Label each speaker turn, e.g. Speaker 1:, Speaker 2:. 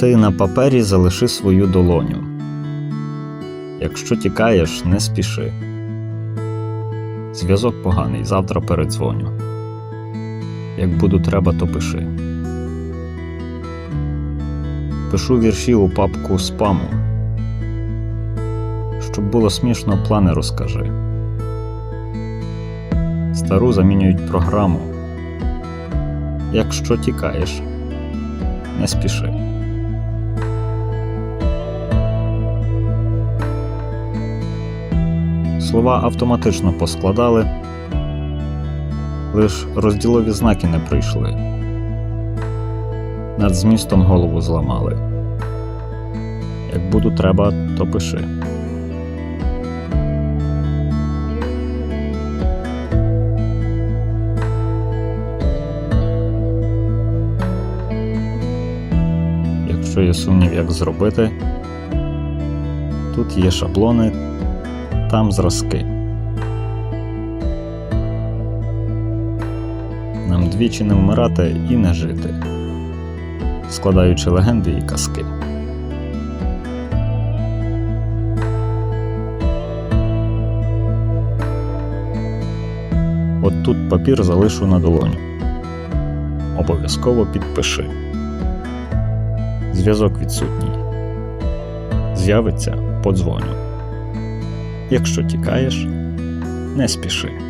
Speaker 1: Ти на папері залиши свою долоню. Якщо тікаєш, не спіши. Зв'язок поганий, завтра передзвоню. Як буду треба, то пиши. Пишу вірші у папку спаму. Щоб було смішно, плани розкажи. Стару замінюють програму. Якщо тікаєш, не спіши. Слова автоматично поскладали, лиш розділові знаки не прийшли. Над змістом голову зламали. Як буду треба, то пиши. Якщо є сумнів, як зробити, тут є шаблони, там зразки. Нам двічі не вмирати і не жити, складаючи легенди і казки. От тут папір залишу на долоню. Обов'язково підпиши. Зв'язок відсутній. З'явиться подзвоню. Якщо тікаєш, не спіши.